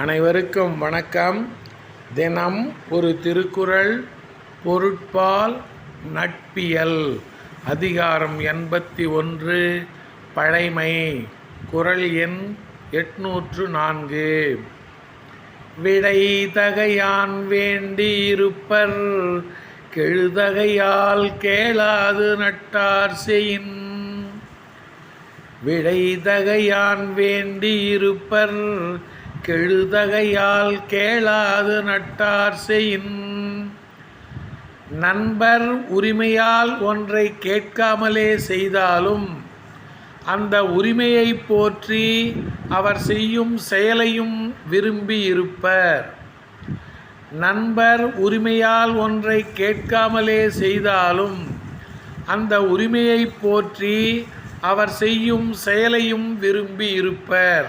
அனைவருக்கும் வணக்கம். தினம் ஒரு திருக்குறள் பொருட்பால் நட்பியல். அதிகாரம் எண்பத்தி ஒன்று பழைமை. குறள் எண் எட்நூற்று நான்கு. விடை தகையான் வேண்டி இருப்பர் கெழுதகையால் கேளாது நட்டார் செயின். விடைதகையான் வேண்டி இருப்பர் கெழுதகையால் கேளாது நட்டார் செயின். நண்பர் உரிமையால் ஒன்றை கேட்காமலே செய்தாலும் அந்த உரிமையை போற்றி அவர் செய்யும் செயலையும் விரும்பி இருப்பர். நண்பர் உரிமையால் ஒன்றை கேட்காமலே செய்தாலும் அந்த உரிமையை போற்றி அவர் செய்யும் செயலையும் விரும்பி இருப்பர்.